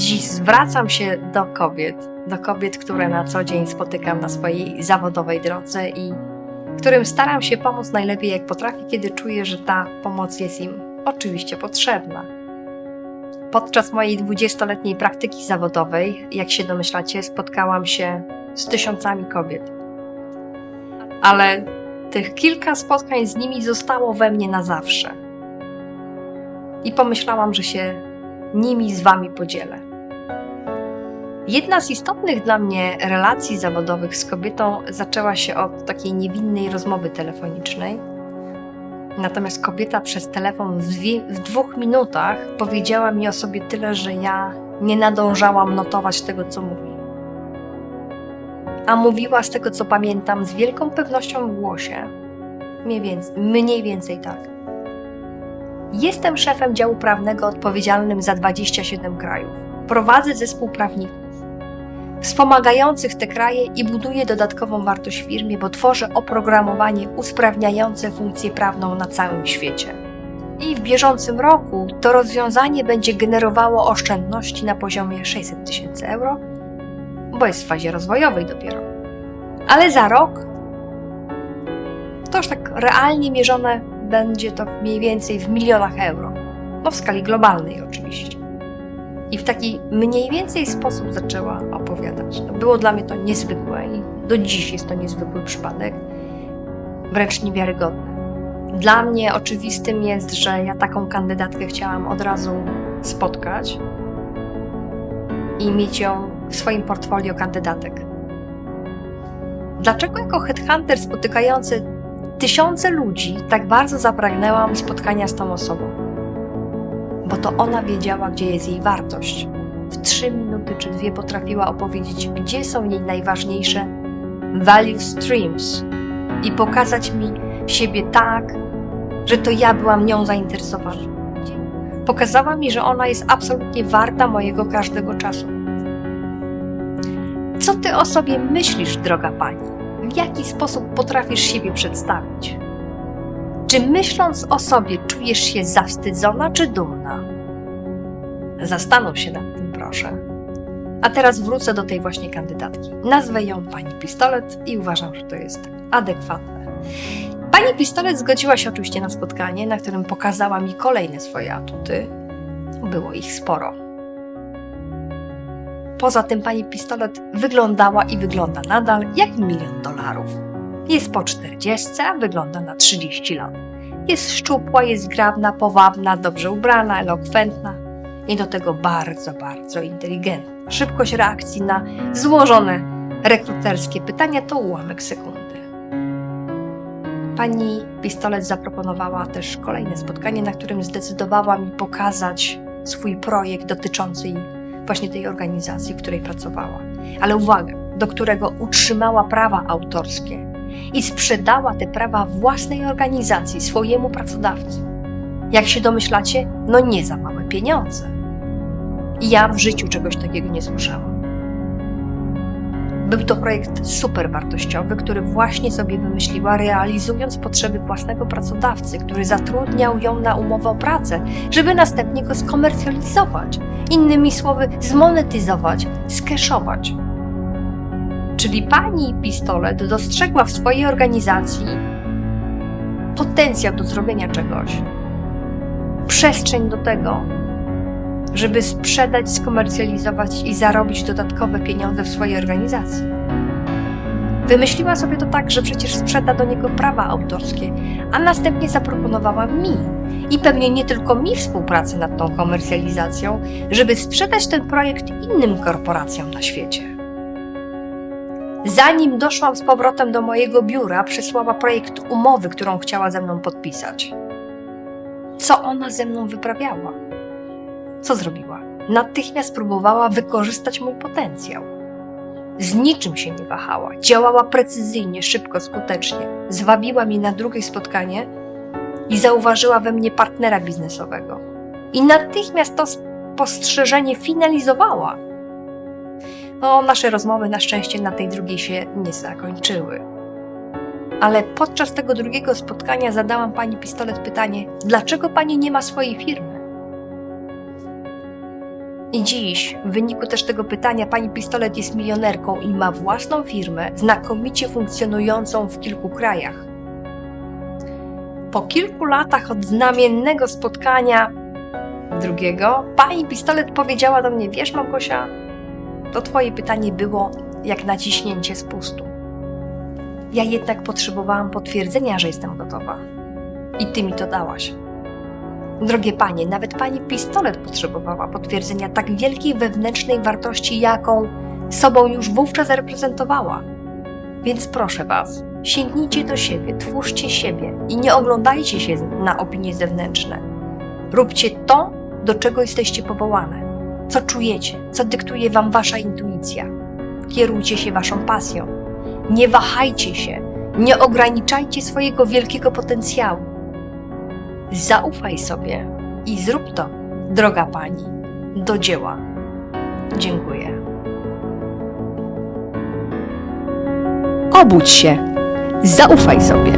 Dziś zwracam się do kobiet, do kobiet, które na co dzień spotykam na swojej zawodowej drodze i którym staram się pomóc najlepiej jak potrafię, kiedy czuję, że ta pomoc jest im oczywiście potrzebna. Podczas mojej 20-letniej praktyki zawodowej, jak się domyślacie, spotkałam się z tysiącami kobiet. Ale tych kilka spotkań z nimi zostało we mnie na zawsze. I pomyślałam, że się nimi z wami podzielę. Jedna z istotnych dla mnie relacji zawodowych z kobietą zaczęła się od takiej niewinnej rozmowy telefonicznej. Natomiast kobieta przez telefon w, dwie, w dwóch minutach powiedziała mi o sobie tyle, że ja nie nadążałam notować tego, co mówi. A mówiła z tego, co pamiętam, z wielką pewnością w głosie. Mniej więcej, mniej więcej tak. Jestem szefem działu prawnego odpowiedzialnym za 27 krajów. Prowadzę zespół prawników wspomagających te kraje i buduję dodatkową wartość firmie, bo tworzę oprogramowanie usprawniające funkcję prawną na całym świecie. I w bieżącym roku to rozwiązanie będzie generowało oszczędności na poziomie 600 tysięcy euro, bo jest w fazie rozwojowej dopiero. Ale za rok to już tak realnie mierzone będzie to mniej więcej w milionach euro. No w skali globalnej oczywiście. I w taki mniej więcej sposób zaczęła opowiadać. No, było dla mnie to niezwykłe i do dziś jest to niezwykły przypadek, wręcz niewiarygodny. Dla mnie oczywistym jest, że ja taką kandydatkę chciałam od razu spotkać i mieć ją w swoim portfolio kandydatek. Dlaczego jako headhunter spotykający tysiące ludzi tak bardzo zapragnęłam spotkania z tą osobą? Bo to ona wiedziała, gdzie jest jej wartość. W trzy minuty czy dwie potrafiła opowiedzieć, gdzie są jej najważniejsze value streams i pokazać mi siebie tak, że to ja byłam nią zainteresowana. Pokazała mi, że ona jest absolutnie warta mojego każdego czasu. Co ty o sobie myślisz, droga pani? W jaki sposób potrafisz siebie przedstawić? Czy myśląc o sobie czujesz się zawstydzona czy dumna? Zastanów się nad tym, proszę. A teraz wrócę do tej właśnie kandydatki. Nazwę ją pani Pistolet i uważam, że to jest adekwatne. Pani Pistolet zgodziła się oczywiście na spotkanie, na którym pokazała mi kolejne swoje atuty. Było ich sporo. Poza tym pani Pistolet wyglądała i wygląda nadal jak milion dolarów. Jest po 40, a wygląda na 30 lat. Jest szczupła, jest grabna, powabna, dobrze ubrana, elokwentna i do tego bardzo, bardzo inteligentna. Szybkość reakcji na złożone rekruterskie pytania to ułamek sekundy. Pani Pistolet zaproponowała też kolejne spotkanie, na którym zdecydowała mi pokazać swój projekt dotyczący właśnie tej organizacji, w której pracowała. Ale uwaga, do którego utrzymała prawa autorskie i sprzedała te prawa własnej organizacji, swojemu pracodawcy. Jak się domyślacie, no nie za małe pieniądze. Ja w życiu czegoś takiego nie słyszałam. Był to projekt super wartościowy, który właśnie sobie wymyśliła, realizując potrzeby własnego pracodawcy, który zatrudniał ją na umowę o pracę, żeby następnie go skomercjalizować. Innymi słowy, zmonetyzować, skeszować. Czyli pani pistolet dostrzegła w swojej organizacji potencjał do zrobienia czegoś, przestrzeń do tego, żeby sprzedać, skomercjalizować i zarobić dodatkowe pieniądze w swojej organizacji. Wymyśliła sobie to tak, że przecież sprzeda do niego prawa autorskie, a następnie zaproponowała mi i pewnie nie tylko mi współpracę nad tą komercjalizacją, żeby sprzedać ten projekt innym korporacjom na świecie. Zanim doszłam z powrotem do mojego biura, przysłała projekt umowy, którą chciała ze mną podpisać. Co ona ze mną wyprawiała? Co zrobiła? Natychmiast próbowała wykorzystać mój potencjał. Z niczym się nie wahała, działała precyzyjnie, szybko, skutecznie. Zwabiła mnie na drugie spotkanie i zauważyła we mnie partnera biznesowego. I natychmiast to spostrzeżenie finalizowała no, nasze rozmowy na szczęście na tej drugiej się nie zakończyły. Ale podczas tego drugiego spotkania zadałam pani pistolet pytanie: dlaczego pani nie ma swojej firmy? I dziś, w wyniku też tego pytania, pani pistolet jest milionerką i ma własną firmę, znakomicie funkcjonującą w kilku krajach. Po kilku latach od znamiennego spotkania drugiego, pani pistolet powiedziała do mnie: Wiesz, Małgosia, to twoje pytanie było jak naciśnięcie spustu. Ja jednak potrzebowałam potwierdzenia, że jestem gotowa. I ty mi to dałaś. Drogie panie, nawet pani pistolet potrzebowała potwierdzenia tak wielkiej wewnętrznej wartości, jaką sobą już wówczas reprezentowała. Więc proszę was, sięgnijcie do siebie, twórzcie siebie i nie oglądajcie się na opinie zewnętrzne. Róbcie to, do czego jesteście powołane, co czujecie, co dyktuje wam wasza intuicja. Kierujcie się waszą pasją. Nie wahajcie się, nie ograniczajcie swojego wielkiego potencjału. Zaufaj sobie i zrób to, droga pani, do dzieła. Dziękuję. Obudź się, zaufaj sobie.